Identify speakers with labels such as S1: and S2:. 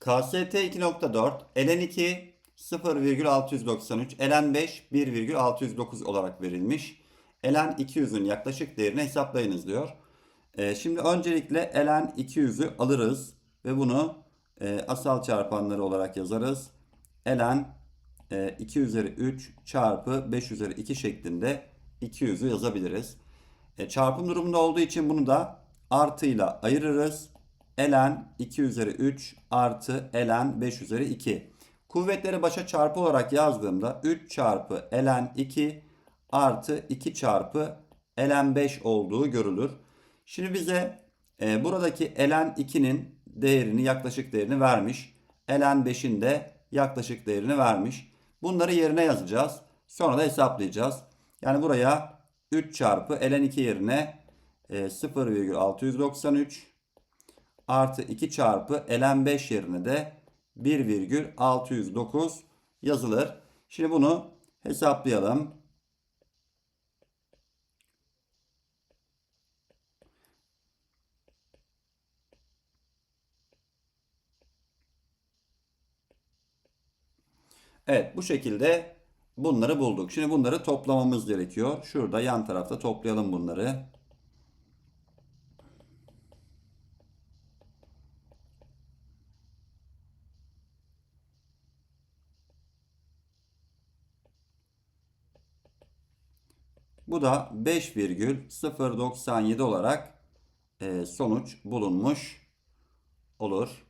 S1: KST 2.4, ln 2 0,693, ln 5 1,609 olarak verilmiş. ln 200'ün yaklaşık değerini hesaplayınız diyor. Ee, şimdi öncelikle ln 200'ü alırız ve bunu e, asal çarpanları olarak yazarız. ln e, 2 üzeri 3 çarpı 5 üzeri 2 şeklinde 200'ü yazabiliriz. E, çarpım durumunda olduğu için bunu da artıyla ayırırız. Ln 2 üzeri 3 artı ln 5 üzeri 2. Kuvvetleri başa çarpı olarak yazdığımda 3 çarpı ln 2 artı 2 çarpı ln 5 olduğu görülür. Şimdi bize e, buradaki ln 2'nin değerini yaklaşık değerini vermiş. ln 5'in de yaklaşık değerini vermiş. Bunları yerine yazacağız. Sonra da hesaplayacağız. Yani buraya 3 çarpı ln 2 yerine e, 0,693 artı 2 çarpı ln 5 yerine de 1,609 yazılır. Şimdi bunu hesaplayalım. Evet bu şekilde bunları bulduk. Şimdi bunları toplamamız gerekiyor. Şurada yan tarafta toplayalım bunları. Bu da 5,097 olarak e, sonuç bulunmuş olur.